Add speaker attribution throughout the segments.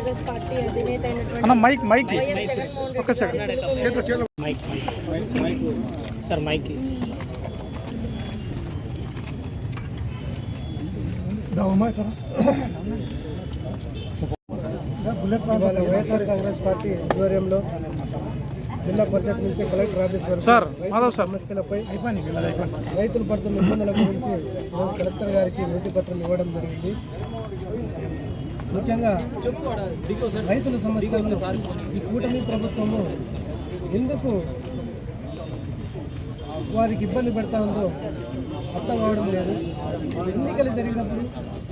Speaker 1: Congress party అధినేత అయినటువంటి
Speaker 2: అన్న mic mic. Second.
Speaker 3: Mic. Mic sir mic
Speaker 4: ఇవాళ వైఎస్ఆర్ కాంగ్రెస్ పార్టీ ఆధ్వర్యంలో జిల్లా పరిషత్ నుంచి కలెక్టర్ ఆఫీస్ వరకు. సమస్యలపై రైతులు పడుతున్న ఇబ్బందుల గురించి ఈరోజు కలెక్టర్ గారికి వినతి పత్రం ఇవ్వడం జరిగింది. ముఖ్యంగా రైతుల సమస్యలను ఈ కూటమి ప్రభుత్వము ఎందుకు వారికి ఇబ్బంది పెడతా ఉందో అర్థం కావడం లేదు. ఎన్నికలు జరిగినప్పుడు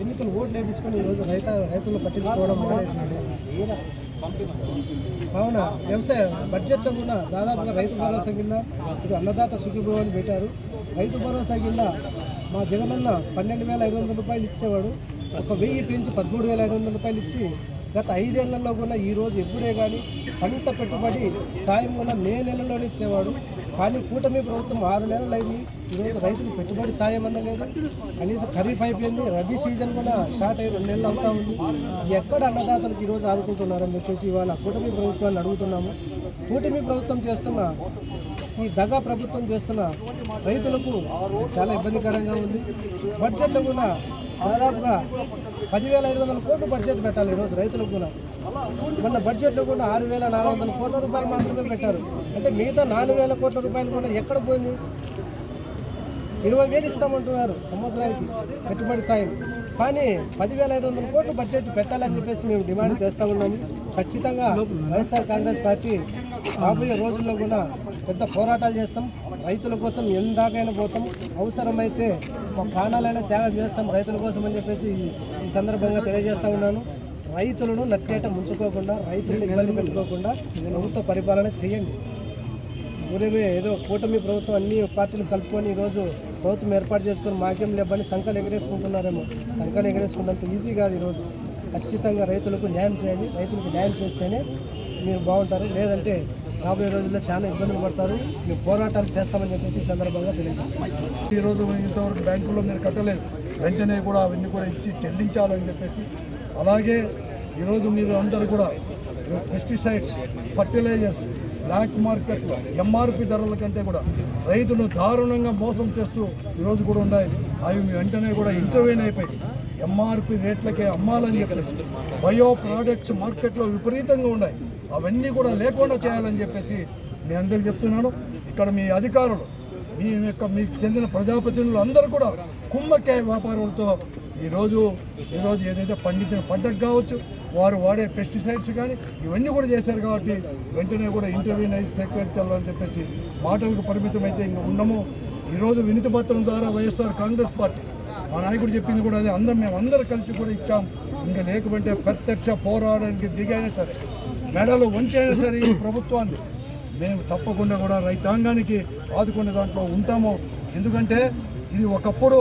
Speaker 4: ఎన్నికలు ఓట్లు వేపించుకొని ఈరోజు రైత రైతులు పట్టించుకోవడం మానేసింది. కావున వ్యవసాయ బడ్జెట్లో కూడా దాదాపుగా రైతు భరోసా కింద ఇప్పుడు అన్నదాత సుఖీభవాన్ని పెట్టారు. రైతు భరోసా కింద మా జగనన్న పన్నెండు వేల ఐదు వందల రూపాయలు ఇచ్చేవాడు. ఒక వెయ్యి పెంచి పదమూడు వేల ఐదు వందల రూపాయలు ఇచ్చి గత ఐదేళ్ళలో కూడా ఈరోజు ఎప్పుడే కానీ పంట పెట్టుబడి సాయం కూడా మే నెలలోనే ఇచ్చేవాడు. కానీ కూటమి ప్రభుత్వం ఆరు నెలలు అయింది. ఈరోజు రైతులకు పెట్టుబడి సాయం అందలేదు. కనీసం ఖరీఫ్ అయిపోయింది. రబీ సీజన్ కూడా స్టార్ట్ అయ్యి రెండు నెలలు అవుతా ఉంది. ఎక్కడ అన్నదాతలకు ఈరోజు ఆదుకుంటున్నారని చెప్పేసి ఇవాళ కూటమి ప్రభుత్వాన్ని అడుగుతున్నాము. కూటమి ప్రభుత్వం చేస్తున్న ఈ దగా ప్రభుత్వం చేస్తున్న రైతులకు చాలా ఇబ్బందికరంగా ఉంది. బడ్జెట్లో కూడా దాదాపుగా పదివేల ఐదు వందల కోట్లు బడ్జెట్ పెట్టాలి ఈరోజు రైతులకు కూడా. మొన్న బడ్జెట్లో కూడా ఆరు వేల నాలుగు వందల కోట్ల రూపాయలు మాత్రమే పెట్టారు. అంటే మిగతా నాలుగు వేల కోట్ల రూపాయలు కూడా ఎక్కడ పోయింది? ఇరవై వేలు ఇస్తామంటున్నారు సంవత్సరానికి పెట్టుబడి సాయం. కానీ పదివేల ఐదు వందల కోట్లు బడ్జెట్ పెట్టాలని చెప్పేసి మేము డిమాండ్ చేస్తూ ఉన్నాము. ఖచ్చితంగా వైఎస్ఆర్ కాంగ్రెస్ పార్టీ రాబోయే రోజుల్లో కూడా పెద్ద పోరాటాలు చేస్తాం. రైతుల కోసం ఎందాకైనా పోతాం. అవసరమైతే మా ప్రాణాలైనా త్యాగం చేస్తాం రైతుల కోసం అని చెప్పేసి ఈ- సందర్భంగా తెలియజేస్తూ ఉన్నాను. రైతులను నట్టేట ముంచుకోకుండా రైతులను ఇబ్బంది పెట్టుకోకుండా ప్రభుత్వ పరిపాలన చేయండి. ఊరేవే ఏదో కూటమి ప్రభుత్వం అన్ని పార్టీలు కలుపుకొని ఈరోజు ప్రభుత్వం ఏర్పాటు చేసుకొని మాకేం లేవని సంఖలు ఎగరేసుకుంటున్నారేమో. సంఖలు ఎగరేసుకున్నంత ఈజీ కాదు ఈరోజు. ఖచ్చితంగా రైతులకు న్యాయం చేయాలి రైతులకు న్యాయం చేస్తేనే మీరు బాగుంటారు. లేదంటే రాబోయే రోజుల్లో చాలా ఇబ్బందులు పడతారు. మేము పోరాటాలు చేస్తామని చెప్పేసి ఈ సందర్భంగా తెలియజేస్తాం
Speaker 5: ఈరోజు ఇంతవరకు బ్యాంకుల్లో మీరు కట్టలేదు. వెంటనే కూడా అవన్నీ కూడా ఇచ్చి చెల్లించాలని చెప్పేసి అలాగే ఈరోజు మీరు అందరూ కూడా పెస్టిసైడ్స్ ఫర్టిలైజర్స్ బ్లాక్ మార్కెట్లో ఎంఆర్పి ధరల కంటే కూడా రైతును దారుణంగా మోసం చేస్తూ ఈరోజు కూడా ఉన్నాయి. అవి వెంటనే కూడా ఇంటర్వ్యూన్ అయిపోయి ఎంఆర్పి రేట్లకే అమ్మాలని చెప్పేసి బయో ప్రోడక్ట్స్ మార్కెట్లో విపరీతంగా ఉన్నాయి. అవన్నీ కూడా లేకుండా చేయాలని చెప్పేసి మీ అందరికి చెప్తున్నాను. ఇక్కడ మీ అధికారులు మీ యొక్క మీకు చెందిన ప్రజాప్రతినిధులు అందరూ కూడా కుంభకాయ వ్యాపారులతో ఈరోజు ఈరోజు ఏదైతే పండించిన పంటకు కావచ్చు వారు వాడే పెస్టిసైడ్స్ కానీ ఇవన్నీ కూడా చేశారు కాబట్టి వెంటనే కూడా ఇంటర్వ్యూ అయితే సేకరించాలని చెప్పేసి మాటలకు పరిమితం అయితే ఇంకా ఉండము. ఈరోజు వినతి పత్రం ద్వారా వైఎస్ఆర్ కాంగ్రెస్ పార్టీ మా నాయకుడు చెప్పింది కూడా అదే. అందరం మేము అందరం కలిసి కూడా ఇచ్చాం. ఇంకా లేకపోతే ప్రత్యక్ష పోరాడానికి దిగైనా సరే మెడలు వంచైనా సరే ఈ ప్రభుత్వాన్ని మేము తప్పకుండా కూడా రైతాంగానికి ఆదుకునే దాంట్లో ఉంటాము. ఎందుకంటే ఇది ఒకప్పుడు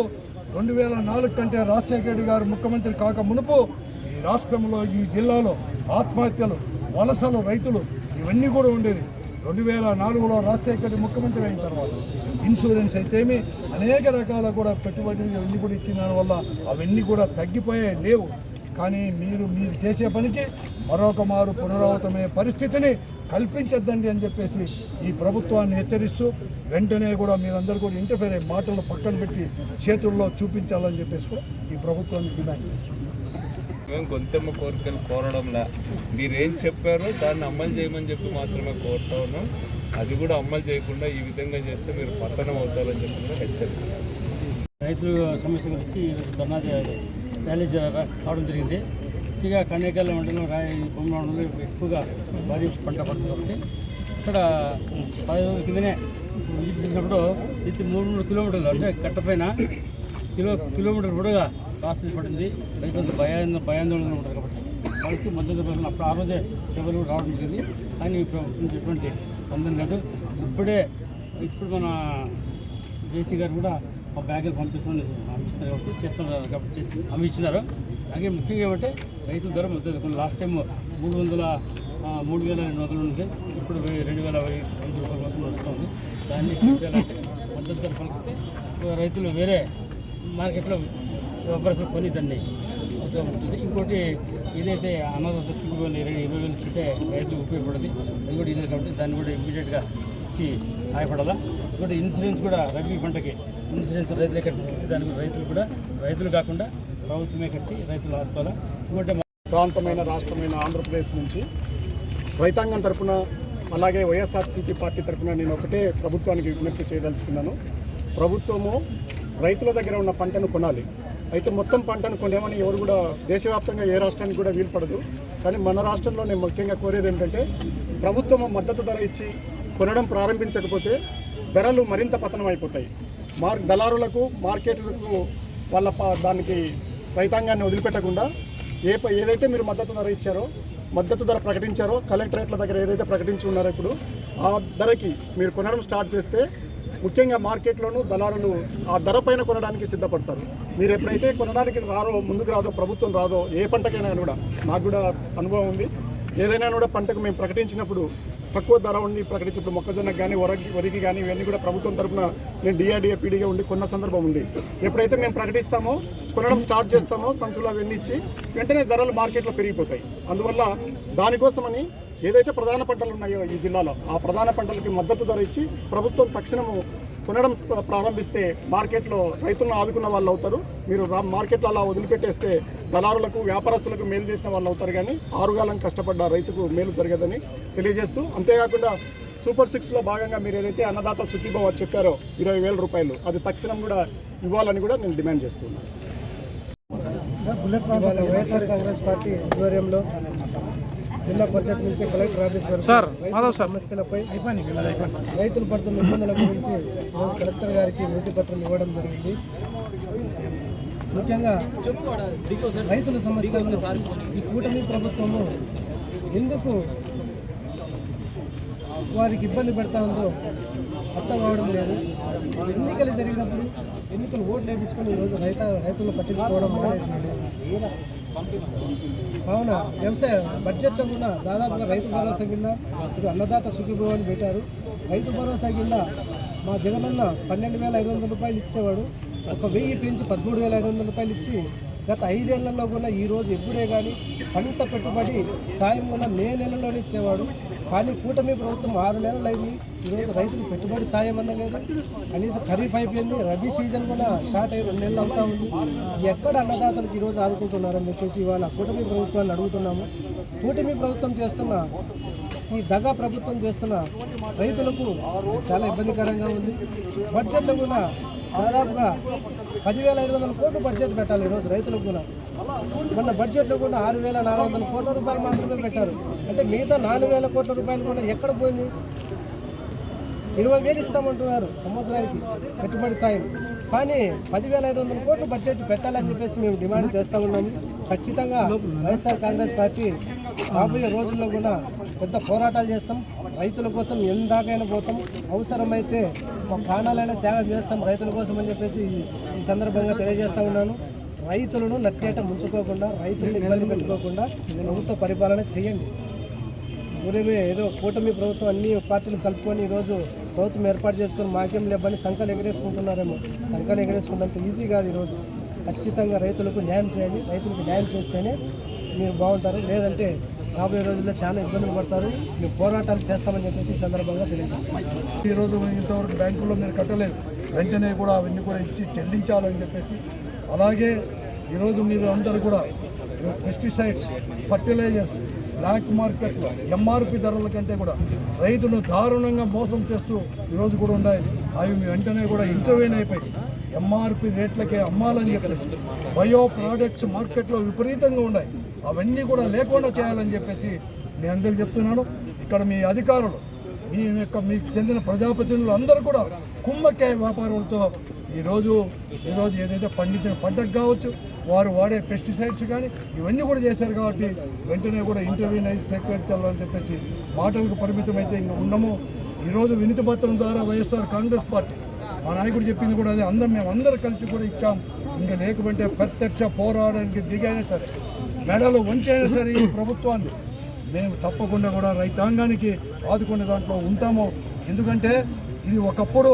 Speaker 5: రెండు వేల నాలుగు కంటే రాజశేఖర రెడ్డి గారు ముఖ్యమంత్రి కాక మునుపు ఈ రాష్ట్రంలో ఈ జిల్లాలో ఆత్మహత్యలు వలసలు రైతులు ఇవన్నీ కూడా ఉండేది రెండు వేల నాలుగులో రాజశేఖర్ ముఖ్యమంత్రి అయిన తర్వాత ఇన్సూరెన్స్ అయితేమి అనేక రకాల కూడా పెట్టుబడులు అవన్నీ కూడా ఇచ్చిన దానివల్ల అవన్నీ కూడా తగ్గిపోయాయి లేవు. కానీ మీరు మీరు చేసే పనికి మరొక మారు పునరావృతమయ్యే పరిస్థితిని కల్పించద్దండి అని చెప్పేసి ఈ ప్రభుత్వాన్ని హెచ్చరిస్తూ వెంటనే కూడా మీరందరూ కూడా ఇంటర్ఫేర్ అయ్యే మాటలు పక్కన పెట్టి చేతుల్లో చూపించాలని చెప్పేసి కూడా ఈ ప్రభుత్వాన్ని డిమాండ్ చేస్తున్నాం.
Speaker 6: మేము గొంతెమ్మ కోరికలు కోరడంలా. మీరేం చెప్పారో దాన్ని అమలు చేయమని చెప్పి మాత్రమే కోరుతా ఉన్నాం. అది కూడా అమలు చేయకుండా ఈ విధంగా చేస్తే మీరు పతనం అవుతారని చెప్పి కూడా హెచ్చరిస్తాం.
Speaker 3: రైతుల సమస్య గురించి ధర్నా ర్యాలీ కావడం జరిగింది. ముఖ్యంగా కన్యాకాల మండలం రాయి బొమ్మ ఎక్కువగా భారీ పంట పడుతుంది కాబట్టి ఇక్కడ పది రోజుల కిందనే విజిట్ చేసినప్పుడు ఇది మూడు మూడు కిలోమీటర్లు అంటే కట్టపైన కిలో కిలోమీటర్ కూడా రాష్ట్రం పడింది. రైతులు భయాందోళన భయాందోళన ఉంటారు కాబట్టి వాళ్ళకి మద్దతు పలికిన అప్పుడు ఆ రోజే ఎవరు రావడం జరిగింది. కానీ ప్రభుత్వం ఎటువంటి పొందడం లేదు ఇప్పుడే ఇప్పుడు మన జేసీ గారు కూడా ఆ బ్యాగులు పంపిస్తామని హామీ కాబట్టి చేస్తున్నారు కాబట్టి చే- ఇచ్చినారు. అలాగే ముఖ్యంగా ఏమంటే రైతుల ధర మద్దతు లాస్ట్ టైం మూడు వందల మూడు వేల రెండు వందలు ఉంది ఇప్పుడు రెండు వేల వెయ్యి వంద రూపాయల వరకు వస్తుంది. దాన్ని పెంచాలంటే మద్దతు ధర పలికితే రైతులు వేరే మార్కెట్లో వ్యాపారస్తులు కొని దాన్ని ఉంటుంది ఇంకోటి ఏదైతే అనాథ చూపుకొని ఇరవై ఇరవై వేలు ఇచ్చితే రైతులకు ఉపయోగపడదు అది కూడా ఇదే కాబట్టి దాన్ని కూడా ఇమ్మీడియట్గా ఇచ్చి సహాయపడాలా ఇంకోటి ఇన్సూరెన్స్ కూడా రబీ పంటకి ఇన్సూరెన్స్ రైతులే కట్టి దాని కూడా రైతులు కూడా రైతులు కాకుండా ప్రభుత్వమే కట్టి రైతులు ఆదుకోవాలా. ఇంకోటి
Speaker 7: ప్రాంతమైన రాష్ట్రమైన ఆంధ్రప్రదేశ్ నుంచి రైతాంగం తరఫున అలాగే వైఎస్ఆర్సీపీ పార్టీ తరఫున నేను ఒకటే ప్రభుత్వానికి విజ్ఞప్తి చేయదలుచుకున్నాను. ప్రభుత్వము రైతుల దగ్గర ఉన్న పంటను కొనాలి. అయితే మొత్తం పంటను కొనేమని ఎవరు కూడా దేశవ్యాప్తంగా ఏ రాష్ట్రానికి కూడా వీలు పడదు. కానీ మన రాష్ట్రంలో నేను ముఖ్యంగా కోరేది ఏంటంటే ప్రభుత్వం మద్దతు ధర ఇచ్చి కొనడం ప్రారంభించకపోతే ధరలు మరింత పతనం అయిపోతాయి. మార్ దళారులకు మార్కెట్లకు వాళ్ళ ప- దానికి రైతాంగాన్ని వదిలిపెట్టకుండా ఏ ఏదైతే మీరు మద్దతు ధర ఇచ్చారో మద్దతు ధర ప్రకటించారో కలెక్టరేట్ల దగ్గర ఏదైతే ప్రకటించి ఉన్నారో ఇప్పుడు ఆ ధరకి మీరు కొనడం స్టార్ట్ చేస్తే ముఖ్యంగా మార్కెట్లోనూ దళారులు ఆ ధర పైన కొనడానికి సిద్ధపడతారు. మీరు ఎప్పుడైతే కొనడానికి రారో ముందుకు రాదో ప్రభుత్వం రాదో ఏ పంటకైనా కూడా నాకు కూడా అనుభవం ఉంది. ఏదైనా కూడా పంటకు మేము ప్రకటించినప్పుడు తక్కువ ధర ఉండి ప్రకటించినప్పుడు మొక్కజొన్నకు కానీ వరకి వరికి కానీ ఇవన్నీ కూడా ప్రభుత్వం తరపున నేను డిఆర్డిఏ పీడీగా ఉండి కొన్న సందర్భం ఉంది. ఎప్పుడైతే మేము ప్రకటిస్తామో కొనడం స్టార్ట్ చేస్తామో సంచులు అవన్నీ ఇచ్చి వెంటనే ధరలు మార్కెట్లో పెరిగిపోతాయి. అందువల్ల దానికోసమని ఏదైతే ప్రధాన పంటలు ఉన్నాయో ఈ జిల్లాలో ఆ ప్రధాన పంటలకి మద్దతు ధర ఇచ్చి ప్రభుత్వం తక్షణము కొనడం ప్ర- ప్రారంభిస్తే మార్కెట్లో రైతులను ఆదుకున్న వాళ్ళు అవుతారు. మీరు రా మార్కెట్లో అలా వదిలిపెట్టేస్తే దళారులకు వ్యాపారస్తులకు మేలు చేసిన వాళ్ళు అవుతారు. కానీ ఆరుగాలం కష్టపడ్డ రైతుకు మేలు జరగదని తెలియజేస్తూ అంతేకాకుండా సూపర్ సిక్స్లో భాగంగా మీరు ఏదైతే అన్నదాత సుఖీభవ చెప్పారో ఇరవై వేల రూపాయలు అది తక్షణం కూడా ఇవ్వాలని కూడా నేను డిమాండ్ చేస్తున్నాను.
Speaker 4: వైఎస్ఆర్ కాంగ్రెస్ పార్టీ ఆధ్వర్యంలో జిల్లా పరిషత్ నుంచి కలెక్టర్ ఆఫీస్ వరకు రైతుల సమస్యలపై రైతులు పడుతున్న ఇబ్బందుల గురించి ఈరోజు కలెక్టర్ గారికి వినతి పత్రం ఇవ్వడం జరిగింది. ముఖ్యంగా రైతుల సమస్యలను ఈ కూటమి ప్రభుత్వము ఎందుకు వారికి ఇబ్బంది పెడతా ఉందో అర్థం కావడం లేదు. ఎన్నికలు జరిగినప్పుడు ఎన్నికలు ఓట్లు వేయించుకొని ఈరోజు రైత రైతులు పట్టించుకోవడం మానేసింది అవునా? వ్యవసాయ బడ్జెట్లో కూడా దాదాపుగా రైతు భరోసా కింద ఇప్పుడు అన్నదాత సుఖీభవ అని పెట్టారు. రైతు భరోసా కింద మా జగనన్న పన్నెండు వేల ఐదు వందల రూపాయలు ఇచ్చేవాడు. ఒక వెయ్యి పెంచి పదమూడు వేల ఐదు వందల రూపాయలు ఇచ్చి గత ఐదేళ్ళలో కూడా ఈరోజు ఎప్పుడే కానీ పంట పెట్టుబడి సాయం కూడా మే నెలలోనే ఇచ్చేవాడు. కానీ కూటమి ప్రభుత్వం ఆరు నెలలు అయింది. ఈరోజు రైతులు పెట్టుబడి సాయం అందలేదు? కనీసం ఖరీఫ్ అయిపోయింది. రబీ సీజన్ కూడా స్టార్ట్ అయ్యి రెండు నెలలు అవుతా ఉంది. ఎక్కడ అన్నదాతలకు ఈరోజు ఆదుకుంటున్నారని చెప్పేసి ఇవాళ కూటమి ప్రభుత్వాన్ని అడుగుతున్నాము. కూటమి ప్రభుత్వం చేస్తున్న ఈ దగా ప్రభుత్వం చేస్తున్న రైతులకు చాలా ఇబ్బందికరంగా ఉంది. బడ్జెట్లో కూడా దాదాపుగా పదివేల ఐదు వందల కోట్లు బడ్జెట్ పెట్టాలి ఈరోజు రైతులకు కూడా. మొన్న బడ్జెట్లో కూడా ఆరు వేల నాలుగు వందల కోట్ల రూపాయలు మాత్రమే పెట్టారు. అంటే మిగతా నాలుగు వేల కోట్ల రూపాయలు కూడా ఎక్కడ పోయింది? ఇరవై వేలు ఇస్తామంటున్నారు సంవత్సరానికి పెట్టుబడి సాయం. కానీ పదివేల ఐదు వందల కోట్లు బడ్జెట్ పెట్టాలని చెప్పేసి మేము డిమాండ్ చేస్తూ ఉన్నాము ఖచ్చితంగా వైఎస్ఆర్ కాంగ్రెస్ పార్టీ రాబోయే రోజుల్లో కూడా పెద్ద పోరాటాలు చేస్తాం. రైతుల కోసం ఎందాకైనా పోతాం. అవసరమైతే మా ప్రాణాలైనా త్యాగం చేస్తాం రైతుల కోసం అని చెప్పేసి ఈ- సందర్భంగా తెలియజేస్తా ఉన్నాను. రైతులను నట్టేట ముంచుకోకుండా రైతులను ఇబ్బంది పెట్టుకోకుండా ప్రభుత్వ పరిపాలన చేయండి. ఊరేమే ఏదో కూటమి ప్రభుత్వం అన్ని పార్టీలు కలుపుకొని ఈరోజు ప్రభుత్వం ఏర్పాటు చేసుకొని మాకేం లేవని సంఖలు ఎగరేసుకుంటున్నారేమో. సంఖలు ఎగరేసుకున్నంత ఈజీ కాదు ఈరోజు. ఖచ్చితంగా రైతులకు న్యాయం చేయాలి. రైతులకు న్యాయం చేస్తేనే మీరు బాగుంటారు. లేదంటే రాబోయే రోజుల్లో చాలా ఇబ్బందులు పడతారు. మేము పోరాటాలు చేస్తామని చెప్పేసి ఈ సందర్భంగా తెలియజేస్తాం
Speaker 5: ఈరోజు ఇంతవరకు బ్యాంకులో మీరు కట్టలేదు. వెంటనే కూడా అవన్నీ కూడా ఇచ్చి చెల్లించాలని చెప్పేసి అలాగే ఈరోజు మీరు అందరూ కూడా పెస్టిసైడ్స్ ఫర్టిలైజర్స్ బ్లాక్ మార్కెట్లో ఎంఆర్పి ధరల కంటే కూడా రైతును దారుణంగా మోసం చేస్తూ ఈరోజు కూడా ఉన్నాయి. అవి మీ వెంటనే కూడా ఇంటర్వ్యూన్ అయిపోయి ఎంఆర్పి రేట్లకే అమ్మాలని చెప్పేసి బయో ప్రోడక్ట్స్ మార్కెట్లో విపరీతంగా ఉన్నాయి. అవన్నీ కూడా లేకుండా చేయాలని చెప్పేసి మీ అందరికి చెప్తున్నాను. ఇక్కడ మీ అధికారులు మీ యొక్క మీకు చెందిన ప్రజాప్రతినిధులు అందరూ కూడా కుంభకాయ వ్యాపారులతో ఈరోజు ఈరోజు ఏదైతే పండించిన పంటకు కావచ్చు వారు వాడే పెస్టిసైడ్స్ కానీ ఇవన్నీ కూడా చేశారు కాబట్టి వెంటనే కూడా ఇంటర్వ్యూని అయితే సేకరించాలని చెప్పేసి మాటలకు పరిమితం అయితే ఇంకా ఉండము ఈరోజు వినతి పత్రం ద్వారా వైఎస్ఆర్ కాంగ్రెస్ పార్టీ మా నాయకుడు చెప్పింది కూడా అదే అందరం మేము అందరం కలిసి కూడా ఇచ్చాం. ఇంకా లేకపోతే ప్రత్యక్ష పోరాడానికి దిగైనా సరే మెడలు వంచైనా సరే ఈ ప్రభుత్వాన్ని. మేము తప్పకుండా కూడా రైతాంగానికి ఆదుకునే దాంట్లో ఉంటాము. ఎందుకంటే ఇది ఒకప్పుడు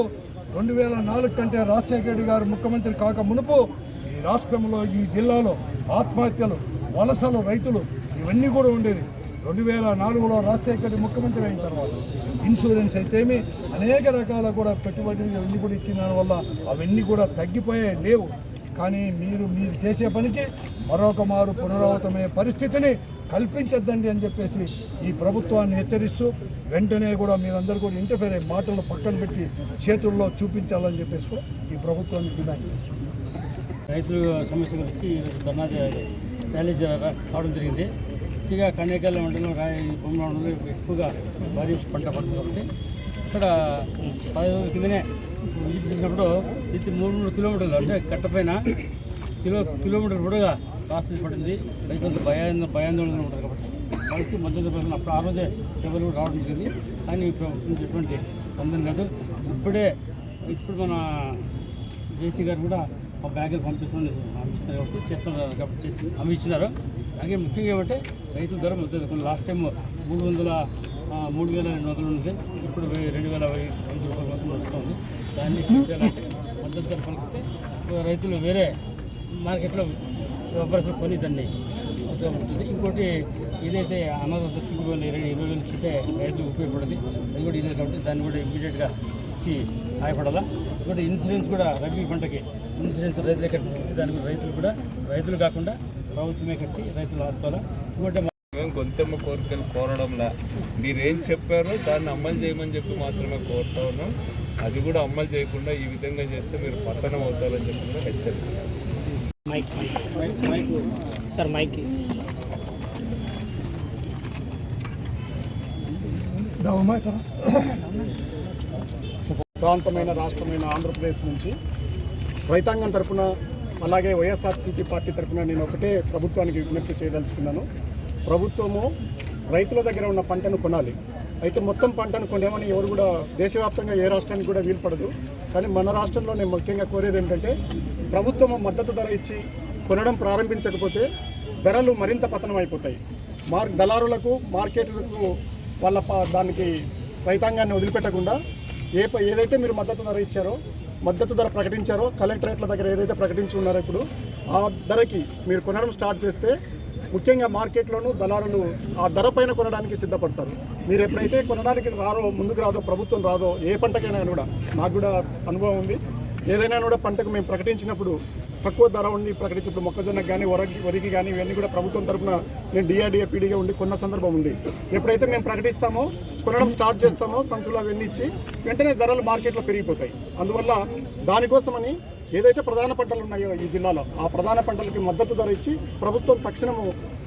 Speaker 5: రెండు వేల నాలుగు కంటే రాజశేఖర రెడ్డి గారు ముఖ్యమంత్రి కాక మునుపు ఈ రాష్ట్రంలో ఈ జిల్లాలో ఆత్మహత్యలు వలసలు రైతులు ఇవన్నీ కూడా ఉండేది రెండు వేల నాలుగులో రాజశేఖర రెడ్డి ముఖ్యమంత్రి అయిన తర్వాత ఇన్సూరెన్స్ అయితేమి అనేక రకాల కూడా పెట్టుబడులు ఇవన్నీ కూడా ఇచ్చిన దానివల్ల అవన్నీ కూడా తగ్గిపోయాయి లేవు. కానీ మీరు మీరు చేసే పనికి మరొక మారు పునరావృతమయ్యే పరిస్థితిని కల్పించద్దండి అని చెప్పేసి ఈ ప్రభుత్వాన్ని హెచ్చరిస్తూ వెంటనే కూడా మీరందరూ కూడా ఇంటర్ఫేర్ అయ్యి మాటలు పక్కన పెట్టి చేతుల్లో చూపించాలని చెప్పేసి కూడా ఈ ప్రభుత్వాన్ని డిమాండ్ చేస్తుంది
Speaker 3: రైతుల సమస్య గురించి ధర్నా ర్యాలీ కావడం జరిగింది. ఇక కన్యాకల్లి మండలం రాయ బొమ్మ ఎక్కువగా భారీ పంట పడుతుంది. కాబట్టి ఇక్కడ పది రోజుల కిందనే విజిట్ చేసినప్పుడు ఇది మూడు మూడు కిలోమీటర్లు అంటే కట్టపైన కిలో కిలోమీటర్ కూడా కాస్త పడింది. రైతులకు భయాంద భయాందోళన ఉంటుంది కాబట్టి వాళ్ళకి మద్దతు పలికిన అప్పుడు ఆ రోజే ఎవరు కూడా రావడం జరిగింది. కానీ ప్రభుత్వం ఎటువంటి స్పందన లేదు ఇప్పుడే ఇప్పుడు మన జేసీ గారు కూడా మా బ్యాగులు పంపిస్తామని పంపిస్తున్నారు కాబట్టి చేస్తున్నారు కాబట్టి చే- హామీ ఇచ్చినారు. అలాగే ముఖ్యంగా ఏమంటే రైతుల ధర మద్దతు లాస్ట్ టైం మూడు వందల మూడు వేల రెండు వందలు ఉంది. ఇప్పుడు రెండు వేల ఐదు రూపాయల వరకు వస్తుంది. దాన్ని పెంచాలంటే మద్దతు ధర పలికితే రైతులు వేరే మార్కెట్లో వ్యాపారస్తులు కొని దాన్ని ఉంటుంది. ఇంకోటి ఏదైతే అన్నదాత చిక్కుబోలు ఇరవై ఇరవై వేలు ఇచ్చితే రైతులకు ఉపయోగపడదు. అది కూడా ఇదే కాబట్టి దాన్ని కూడా ఇమీడియట్గా ఇచ్చి సహాయపడాలా. ఇంకోటి ఇన్సూరెన్స్ కూడా రబీ పంటకి ఇన్సూరెన్స్ రైతులే కట్టి దాని కూడా రైతులు కూడా రైతులు కాకుండా ప్రభుత్వమే కట్టి రైతులు ఆదుకోవాలా ఇంకోటి
Speaker 6: మేము గొంతెమ్మ కోరికలు కోరడంలా. మీరేం చెప్పారో దాన్ని అమలు చేయమని చెప్పి మాత్రమే కోరుతా ఉన్నాం. అది కూడా అమలు చేయకుండా ఈ విధంగా చేస్తే మీరు పతనం అవుతారని చెప్పి కూడా హెచ్చరిస్తాం.
Speaker 8: Sir mike.
Speaker 2: ప్రాంతమైన రాష్ట్రమైన ఆంధ్రప్రదేశ్ నుంచి రైతాంగం తరపున అలాగే వైఎస్ఆర్సీపీ పార్టీ తరపున నేను ఒకటే ప్రభుత్వానికి విజ్ఞప్తి చేయదలుచుకున్నాను. ప్రభుత్వము రైతుల దగ్గర ఉన్న పంటను కొనాలి. అయితే మొత్తం పంటను కొనేమని ఎవరు కూడా దేశవ్యాప్తంగా ఏ రాష్ట్రానికి కూడా వీలు పడదు. కానీ మన రాష్ట్రంలో నేను ముఖ్యంగా కోరేది ఏంటంటే ప్రభుత్వం మద్దతు ధర ఇచ్చి కొనడం ప్రారంభించకపోతే ధరలు మరింత పతనం అయిపోతాయి. మార్ దళారులకు మార్కెట్లకు వాళ్ళ దానికి రైతాంగాన్ని వదిలిపెట్టకుండా ఏ ఏదైతే మీరు మద్దతు ధర ఇచ్చారో మద్దతు ధర ప్రకటించారో కలెక్టరేట్ల దగ్గర ఏదైతే ప్రకటించి ఉన్నారో ఇప్పుడు ఆ ధరకి మీరు కొనడం స్టార్ట్ చేస్తే ముఖ్యంగా మార్కెట్లోనూ దళారులు ఆ ధర పైన కొనడానికి సిద్ధపడతారు. మీరు ఎప్పుడైతే కొనడానికి రారో ముందుకు రాదో ప్రభుత్వం రాదో ఏ పంటకైనా కూడా నాకు కూడా అనుభవం ఉంది. ఏదైనా కూడా పంటకు మేము ప్రకటించినప్పుడు తక్కువ ధర ఉండి ప్రకటించినప్పుడు మొక్కజొన్నకు కానీ వరకి వరికి కానీ ఇవన్నీ కూడా ప్రభుత్వం తరపున నేను డిఆర్డిఏ పీడీగా ఉండి కొన్న సందర్భం ఉంది. ఎప్పుడైతే మేము ప్రకటిస్తామో కొనడం స్టార్ట్ చేస్తామో సంచులు అవన్నీ ఇచ్చి వెంటనే ధరలు మార్కెట్లో పెరిగిపోతాయి. అందువల్ల దానికోసమని ఏదైతే ప్రధాన పంటలు ఉన్నాయో ఈ జిల్లాలో ఆ ప్రధాన పంటలకి మద్దతు ధర ఇచ్చి ప్రభుత్వం తక్షణము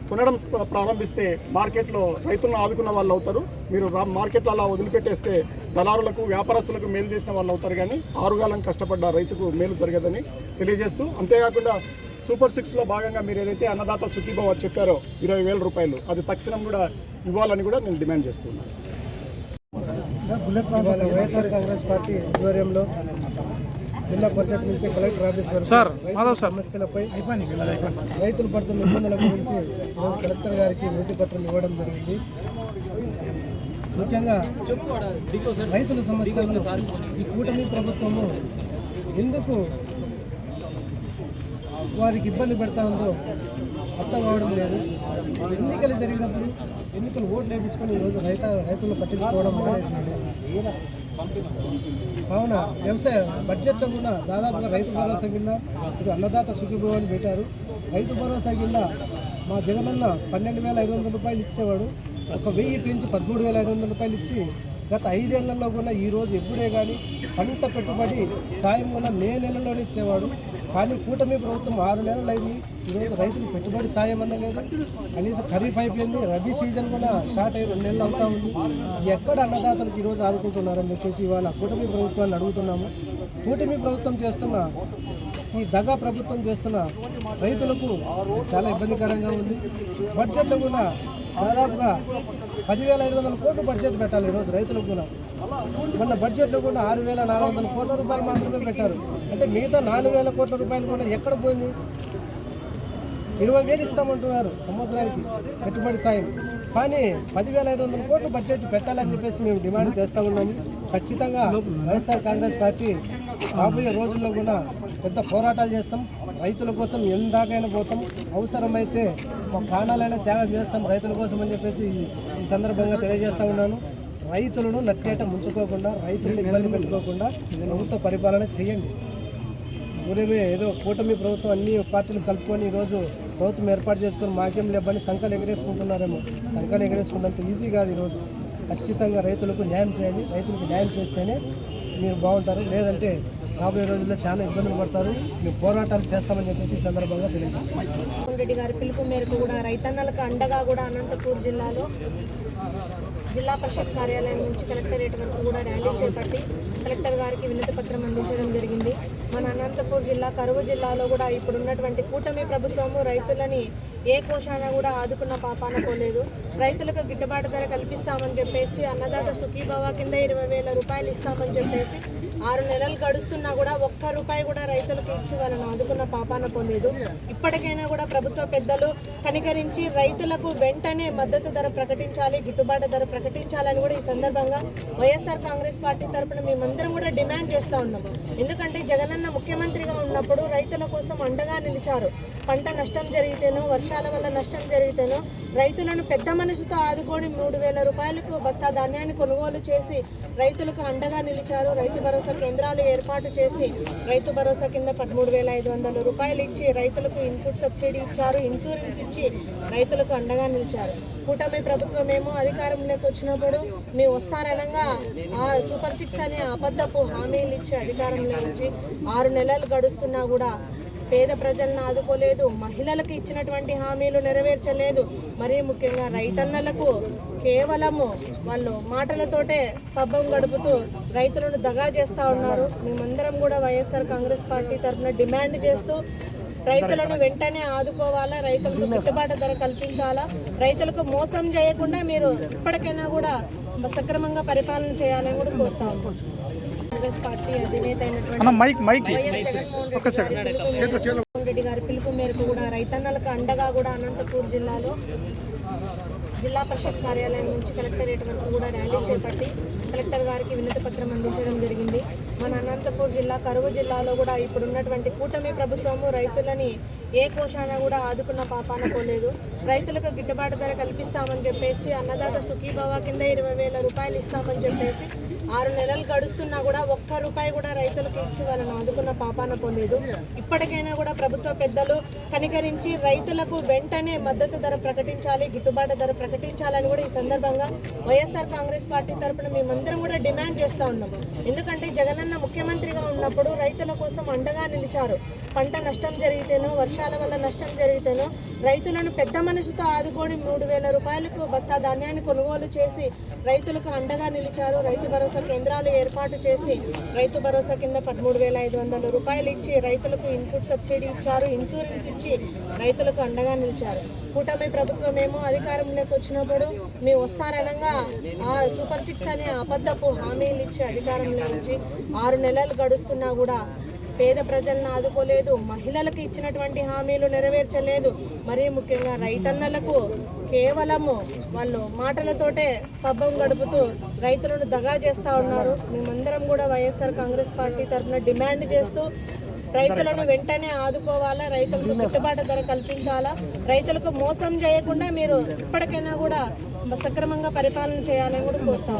Speaker 2: కొనడం ప్ర- ప్రారంభిస్తే మార్కెట్లో రైతులను ఆదుకున్న వాళ్ళు అవుతారు. మీరు రా- మార్కెట్లో అలా వదిలిపెట్టేస్తే దళారులకు వ్యాపారస్తులకు మేలు చేసిన వాళ్ళు అవుతారు కానీ ఆరుగాలం కష్టపడ్డ రైతుకు మేలు జరగదని తెలియజేస్తూ అంతేకాకుండా సూపర్ సిక్స్లో భాగంగా మీరు ఏదైతే అన్నదాత సుఖీభవ చెప్పారో ఇరవై వేల రూపాయలు అది తక్షణం కూడా ఇవ్వాలని కూడా నేను డిమాండ్ చేస్తున్నాను.
Speaker 4: వైఎస్ఆర్ కాంగ్రెస్ పార్టీ ఆధ్వర్యంలో జిల్లా పరిషత్ నుంచి కలెక్టర్ ఆఫీస్ వరకు రైతుల సమస్యలపై రైతులు పడుతున్న ఇబ్బందుల గురించి ఈరోజు కలెక్టర్ గారికి వినతి పత్రం ఇవ్వడం జరిగింది. ముఖ్యంగా రైతుల సమస్యలను ఈ కూటమి ప్రభుత్వము ఎందుకు వారికి ఇబ్బంది పెడతా ఉందో అర్థం కావడం లేదు. ఎన్నికలు జరిగినప్పుడు ఎన్నికలు ఓట్లు వేయించుకొని ఈరోజు రైత రైతులను పట్టించుకోవడం మానేసింది కావున వ్యవసాయ బడ్జెట్లో కూడా దాదాపుగా రైతు భరోసా కింద ఇప్పుడు అన్నదాత సుఖీభవాన్ని పెట్టారు. రైతు భరోసా కింద మా జగనన్న పన్నెండు వేల ఐదు వందల రూపాయలు ఇచ్చేవాడు. ఒక వెయ్యి పెంచి పదమూడు వేల ఐదు వందల రూపాయలు ఇచ్చి గత ఐదేళ్ళలో కూడా ఈరోజు ఎప్పుడే కానీ పంట పెట్టుబడి సాయం కూడా మే నెలలోనే ఇచ్చేవాడు. కానీ కూటమి ప్రభుత్వం ఆరు నెలలు అయింది. ఈరోజు రైతులు పెట్టుబడి సాయం అన్న లేదు కనీసం ఖరీఫ్ అయిపోయింది. రబీ సీజన్ కూడా స్టార్ట్ అయ్యి రెండు నెలలు అవుతా ఉంది. ఎక్కడ అన్నదాతలకు ఈరోజు ఆదుకుంటున్నారని చెప్పేసి ఇవాళ కూటమి ప్రభుత్వాన్ని అడుగుతున్నాము. కూటమి ప్రభుత్వం చేస్తున్న ఈ దగా ప్రభుత్వం చేస్తున్న రైతులకు చాలా ఇబ్బందికరంగా ఉంది. బడ్జెట్లో కూడా దాదాపుగా పదివేల ఐదు వందల కోట్లు బడ్జెట్ పెట్టాలి ఈరోజు రైతులకు కూడా. మొన్న బడ్జెట్లో కూడా ఆరు వేల నాలుగు వందల కోట్ల రూపాయలు మాత్రమే పెట్టారు. అంటే మిగతా నాలుగు వేల కోట్ల రూపాయలు కూడా ఎక్కడ పోయింది? ఇరవై వేలు ఇస్తామంటున్నారు సంవత్సరానికి పెట్టుబడి సాయం. కానీ పదివేల ఐదు వందల కోట్లు బడ్జెట్ పెట్టాలని చెప్పేసి మేము డిమాండ్ చేస్తూ ఉన్నాము. ఖచ్చితంగా వైఎస్ఆర్ కాంగ్రెస్ పార్టీ రాబోయే రోజుల్లో కూడా పెద్ద పోరాటాలు చేస్తాం. రైతుల కోసం ఎందాకైనా పోతాం. అవసరమైతే మా ప్రాణాలైనా త్యాగం చేస్తాం రైతుల కోసం అని చెప్పేసి ఈ- సందర్భంగా తెలియజేస్తూ ఉన్నాను. రైతులను నట్టేట ముంచుకోకుండా రైతులను ఇబ్బంది పెట్టుకోకుండా ప్రభుత్వ పరిపాలన చేయండి. ఊరేమే ఏదో కూటమి ప్రభుత్వం అన్ని పార్టీలు కలుపుకొని ఈరోజు ప్రభుత్వం ఏర్పాటు చేసుకొని మాకేం లేవని సంఖలు ఎగరేసుకుంటున్నారేమో. సంఖలు ఎగరేసుకున్నంత ఈజీ కాదు ఈరోజు. ఖచ్చితంగా రైతులకు న్యాయం చేయాలి రైతులకు న్యాయం చేస్తేనే మీరు బాగుంటారు. లేదంటే రాబోయే రోజుల్లో చాలా ఇబ్బందులు పడతారు. మేము పోరాటాలు చేస్తామని చెప్పేసి ఈ సందర్భంగా తెలియజేస్తాం
Speaker 1: రెడ్డి గారి పిలుపు మేరకు కూడా రైతన్నలకు అండగా కూడా అనంతపూర్ జిల్లాలో జిల్లా పరిషత్ కార్యాలయం నుంచి కలెక్టరేట్ వరకు కూడా ర్యాలీ చేపట్టి కలెక్టర్ గారికి వినతి పత్రం అందించడం జరిగింది. మన అనంతపూర్ జిల్లా కరువు జిల్లాలో కూడా ఇప్పుడు ఉన్నటువంటి కూటమి ప్రభుత్వము రైతులని ఏ కోశాన కూడా ఆదుకున్న పాపాన పోలేదు. రైతులకు గిట్టుబాటు ధర కల్పిస్తామని చెప్పేసి అన్నదాత సుఖీభవ కింద ఇరవై వేల రూపాయలు ఇస్తామని చెప్పేసి ఆరు నెలలు గడుస్తున్నా కూడా ఒక్క రూపాయి కూడా రైతులకు ఇచ్చి వాళ్ళని ఆదుకున్న పాపాన పోలేదు. ఇప్పటికైనా కూడా ప్రభుత్వ పెద్దలు కనికరించి రైతులకు వెంటనే మద్దతు ధర ప్రకటించాలి గిట్టుబాటు ధర ప్రకటించాలని కూడా ఈ సందర్భంగా వైఎస్ఆర్ కాంగ్రెస్ పార్టీ తరపున మేమందరం కూడా డిమాండ్ చేస్తూ ఉన్నాం. ఎందుకంటే జగనన్న ముఖ్యమంత్రిగా ఉన్నప్పుడు రైతుల కోసం అండగా నిలిచారు. పంట నష్టం జరిగితేనో వర్షాల వల్ల నష్టం జరిగితేనో రైతులను పెద్ద మనసుతో ఆదుకొని మూడు వేల రూపాయలకు బస్తా ధాన్యాన్ని కొనుగోలు చేసి రైతులకు అండగా నిలిచారు. రైతు భరోసా కేంద్రాలు ఏర్పాటు చేసి రైతు భరోసా కింద పదమూడు వేల ఐదు వందల రూపాయలు ఇచ్చి రైతులకు ఇన్పుట్ సబ్సిడీ ఇచ్చారు. ఇన్సూరెన్స్ ఇచ్చి రైతులకు అండగా నిలిచారు. కూటమి ప్రభుత్వం ఏమో అధికారంలోకి వచ్చినప్పుడు మీ వస్తారనగా ఆ సూపర్ సిక్స్ అనే అబద్ధపు హామీలు ఇచ్చి అధికారంలో ఉంచి ఆరు నెలలు గడుస్తున్నా కూడా పేద ప్రజలను ఆదుకోలేదు మహిళలకు ఇచ్చినటువంటి హామీలు నెరవేర్చలేదు. మరీ ముఖ్యంగా రైతన్నలకు కేవలము వాళ్ళు మాటలతోటే పబ్బం గడుపుతూ రైతులను దగా చేస్తూ ఉన్నారు. మేమందరం కూడా వైఎస్ఆర్ కాంగ్రెస్ పార్టీ తరఫున డిమాండ్ చేస్తూ రైతులను వెంటనే ఆదుకోవాలా రైతులకు గిట్టుబాటు ధర కల్పించాలా రైతులకు మోసం చేయకుండా మీరు ఇప్పటికైనా కూడా సక్రమంగా పరిపాలన చేయాలని కూడా కోరుతా కాంగ్రెస్ పార్టీ అధినేత జగన్మోహన్ రెడ్డి గారి పిలుపు మేరకు- కూడా రైతన్నలకు అండగా కూడా అనంతపూర్ జిల్లాలో జిల్లా పరిషత్ కార్యాలయం నుంచి కలెక్టరేట్ వరకు కూడా ర్యాలీ చేపట్టి కలెక్టర్ గారికి వినతి పత్రం అందించడం జరిగింది. మన అనంతపూర్ జిల్లా కరువు జిల్లాలో కూడా ఇప్పుడు ఉన్నటువంటి కూటమి ప్రభుత్వము రైతులని ఏ కోశాన కూడా ఆదుకున్న పాపాన పోలేదు. రైతులకు గిట్టుబాటు ధర కల్పిస్తామని చెప్పేసి అన్నదాత సుఖీభవ కింద ఇరవై వేల రూపాయలు ఇస్తామని చెప్పేసి ఆరు నెలలు గడుస్తున్నా కూడా ఒక్క రూపాయి కూడా రైతులకు ఇచ్చి వాళ్ళని ఆదుకున్న పాపాన పోలేదు. ఇప్పటికైనా కూడా ప్రభుత్వ పెద్దలు కనికరించి రైతులకు వెంటనే మద్దతు ధర ప్రకటించాలి గిట్టుబాటు ధర ప్రకటించాలని కూడా ఈ సందర్భంగా వైఎస్ఆర్ కాంగ్రెస్ పార్టీ తరపున మేమందరం కూడా డిమాండ్ చేస్తూ ఉన్నాం. ఎందుకంటే జగనన్న ముఖ్యమంత్రిగా ఉన్నప్పుడు రైతుల కోసం అండగా నిలిచారు. పంట నష్టం జరిగితేనో వర్షాల వల్ల నష్టం జరిగితేనో రైతులను పెద్ద మనసుతో ఆదుకొని మూడు వేల రూపాయలకు బస్తా ధాన్యాన్ని కొనుగోలు చేసి రైతులకు అండగా నిలిచారు. రైతు భరోసా కేంద్రాలు ఏర్పాటు చేసి రైతు భరోసా కింద పదమూడు వేల ఐదు వందల రూపాయలు ఇచ్చి రైతులకు ఇన్పుట్ సబ్సిడీ ఇచ్చారు. ఇన్సూరెన్స్ ఇచ్చి రైతులకు అండగా నిలిచారు. కూటమి ప్రభుత్వం ఏమో అధికారంలోకి వచ్చినప్పుడు మేము వస్తారనగా ఆ సూపర్ సిక్స్ అనే అబద్ధపు హామీలు ఇచ్చి అధికారంలో ఇచ్చి ఆరు నెలలు గడుస్తున్నా కూడా పేద ప్రజలను ఆదుకోలేదు మహిళలకు ఇచ్చినటువంటి హామీలు నెరవేర్చలేదు. మరీ ముఖ్యంగా రైతన్నలకు కేవలము వాళ్ళు మాటలతోటే పబ్బం గడుపుతూ రైతులను దగా చేస్తూ ఉన్నారు. మేమందరం కూడా వైఎస్ఆర్ కాంగ్రెస్ పార్టీ తరఫున డిమాండ్ చేస్తూ రైతులను వెంటనే ఆదుకోవాలా రైతులకు గిట్టుబాటు ధర కల్పించాలా రైతులకు మోసం చేయకుండా మీరు ఇప్పటికైనా కూడా సక్రమంగా పరిపాలన చేయాలని కూడా కోరుతా